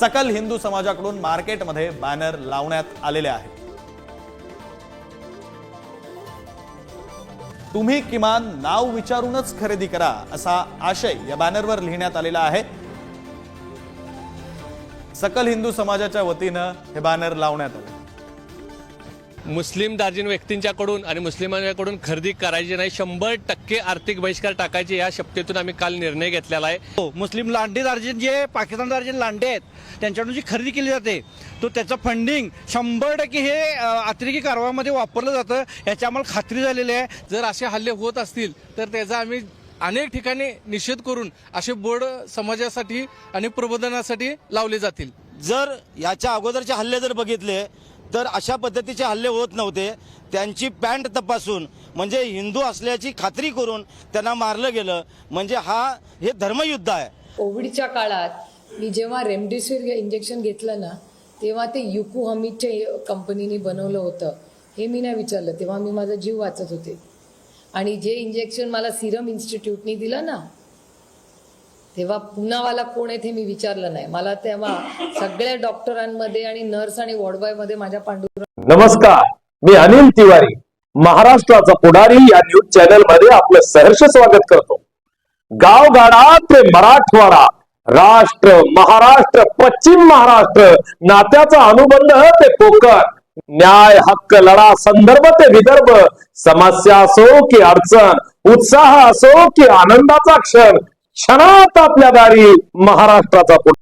सकल हिंदू समाजाकडून मार्केटमध्ये बॅनर लावण्यात आलेले आहेत. तुम्ही किमान नाव विचारूनच खरेदी करा असा आशय या बॅनरवर लिहिण्यात आलेला आहे. सकल हिंदू समाजाच्या वतीनं हे बॅनर लावण्यात आले. मुस्लिम दार्जिन व्यक्तींच्याकडून आणि मुस्लिमांच्याकडून खरेदी करायची नाही शंभर टक्के आर्थिक बहिष्कार टाकायचे या शपथेतून आम्ही काल निर्णय घेतलेला आहे. हो मुस्लिम लांडे दार्जिन जे पाकिस्तान दार्जिन लांडे आहेत त्यांच्याकडून जी खरेदी केली जाते तो त्याचं फंडिंग शंभर टक्के हे अतिरेकी कारवाईमध्ये वापरलं जातं याची आम्हाला खात्री झालेली आहे. जर असे हल्ले होत असतील तर त्याचा आम्ही अनेक ठिकाणी निषेध करून असे बोर्ड समाजासाठी आणि प्रबोधनासाठी लावले जातील. जर याच्या अगोदरचे हल्ले जर बघितले तर अशा पद्धतीचे हल्ले होत नव्हते. त्यांची पॅन्ट तपासून म्हणजे हिंदू असल्याची खात्री करून त्यांना मारलं गेलं. म्हणजे हा हे धर्मयुद्ध आहे. कोविडच्या काळात मी जेव्हा रेमडेसिवीर इंजेक्शन घेतलं ना तेव्हा ते युकू हमीदच्या कंपनीने बनवलं होतं. हे मी नाही विचारलं. तेव्हा मी माझा जीव वाचत होते. आणि जे इंजेक्शन मला सिरम इन्स्टिट्यूटनी दिलं ना तेव्हा पुनावाला कोण आहे ते मी विचारलं नाही. मला तेव्हा सगळ्या डॉक्टरांमध्ये आणि नर्स आणि वॉर्डबॉयमध्ये माझ्या पांडुरंग नमस्कार. मी अनिल तिवारी. महाराष्ट्राचा पुढारी या न्यूज चॅनलमध्ये आपलं सहर्ष स्वागत करतो. गावगाडा ते मराठवाडा. राष्ट्र महाराष्ट्र पश्चिम महाराष्ट्र. नात्याचा अनुबंध ते कोकण न्याय हक्क लढा संदर्भ ते विदर्भ. समस्या असो की अडचण उत्साह असो की आनंदाचा क्षण. क्षणात आपल्या दारी महाराष्ट्राचा पुढे